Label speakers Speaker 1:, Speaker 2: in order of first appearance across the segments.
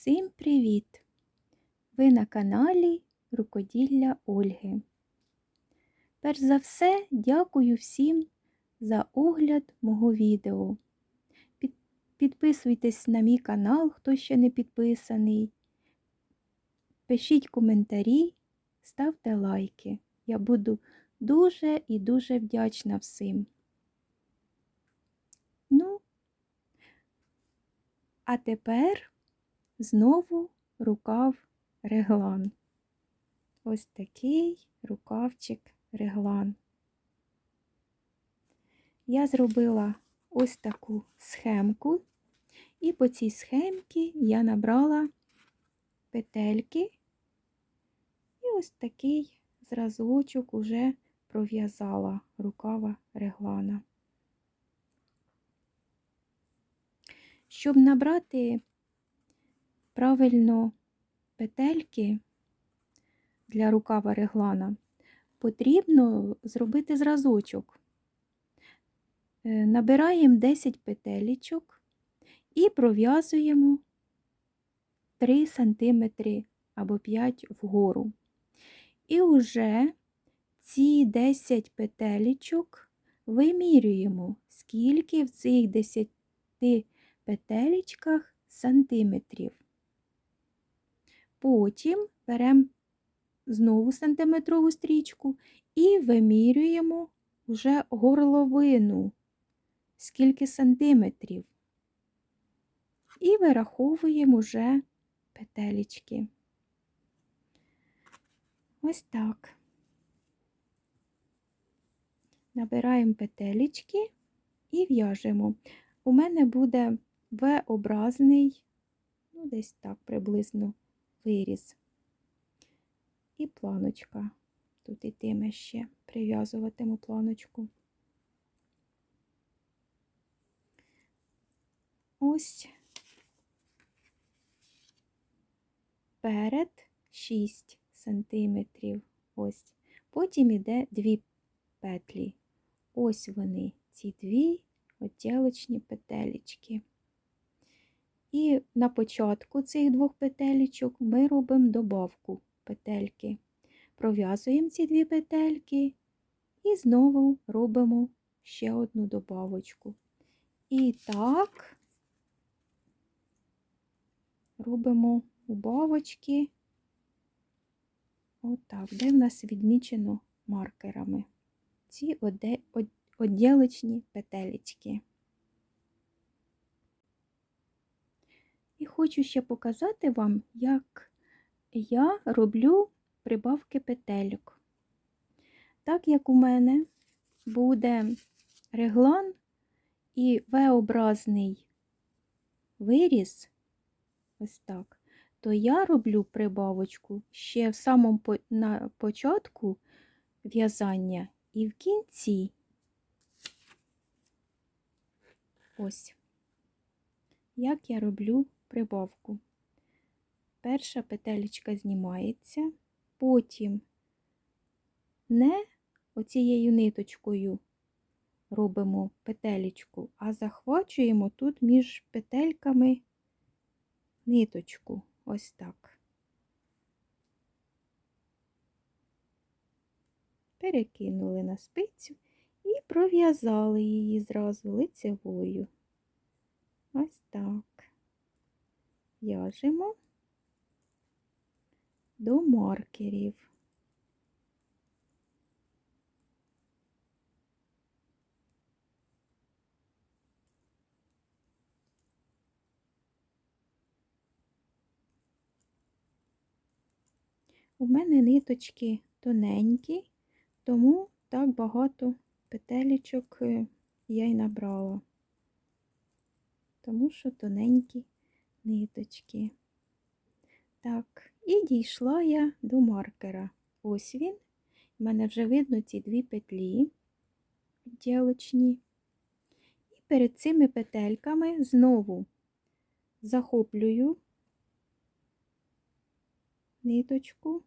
Speaker 1: Всім привіт! Ви на каналі Рукоділля Ольги. Перш за все, дякую всім за огляд мого відео. Під- Підписуйтесь на мій канал, хто ще не підписаний. Пишіть коментарі, ставте лайки. Я буду дуже і дуже вдячна всім. Ну, а тепер знову рукав реглан. Ось такий рукавчик реглан. Я зробила ось таку схемку, і по цій схемці я набрала петельки, і ось такий зразочок уже пров'язала рукава реглана. Щоб набрати правильно петельки для рукава реглана, потрібно зробити зразочок. Е, Набираємо 10 петелечок і пров'язуємо 3 см або 5 вгору. І вже ці 10 петелечок вимірюємо, скільки в цих 10 петелечках сантиметрів. Потім беремо знову сантиметрову стрічку і вимірюємо вже горловину, скільки сантиметрів. І вираховуємо вже петелечки. Ось так. Набираємо петелечки і в'яжемо. У мене буде V-образний, ну, десь так приблизно виріз. І планочка. Тут ітиме ще, прив'язуватиму планочку. Ось перед 6 сантиметрів. Ось. Потім іде дві петлі. Ось вони, ці дві отілочні петелечки. І на початку цих двох петелечок ми робимо добавку петельки. Пров'язуємо ці дві петельки і знову робимо ще одну добавочку. І так робимо убавочки, отак, де в нас відмічено маркерами. Ці оділочні петелечки. І хочу ще показати вам, як я роблю прибавки петельок. Так як у мене буде реглан і V-образний виріз, ось так, то я роблю прибавочку ще в самому на початку в'язання і в кінці. Ось, як я роблю прибавку. Перша петелечка знімається, потім не оцією ниточкою робимо петелечку, а захвачуємо тут між петельками ниточку. Ось так. Перекинули на спицю і пров'язали її зразу лицевою. Ось так. В'яжемо до маркерів. У мене ниточки тоненькі, тому так багато петелечок е, я й набрала, тому що тоненькі ниточки. Так, і дійшла я до маркера. Ось він. У мене вже видно ці дві петлі ділочні. І перед цими петельками знову захоплюю ниточку,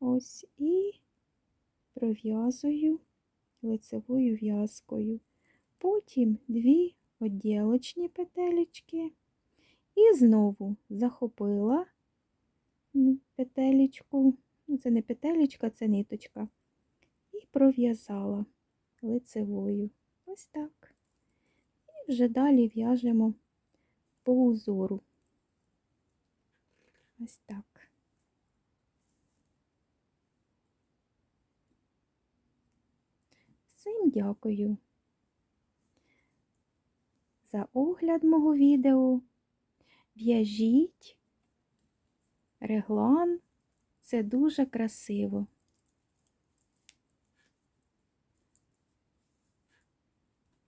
Speaker 1: ось і пров'язую лицевою в'язкою. Потім дві оділочні петелечки І знову захопила петелечку, ну це не петелечка, це ниточка, і пров'язала лицевою. Ось так. І вже далі в'яжемо по узору. Ось так. Всім дякую за огляд мого відео. В'яжіть реглан. Це дуже красиво.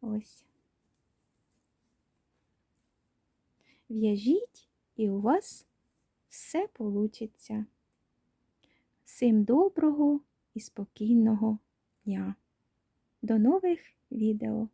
Speaker 1: Ось. В'яжіть, і у вас все получиться. Всім доброго і спокійного дня. До нових відео!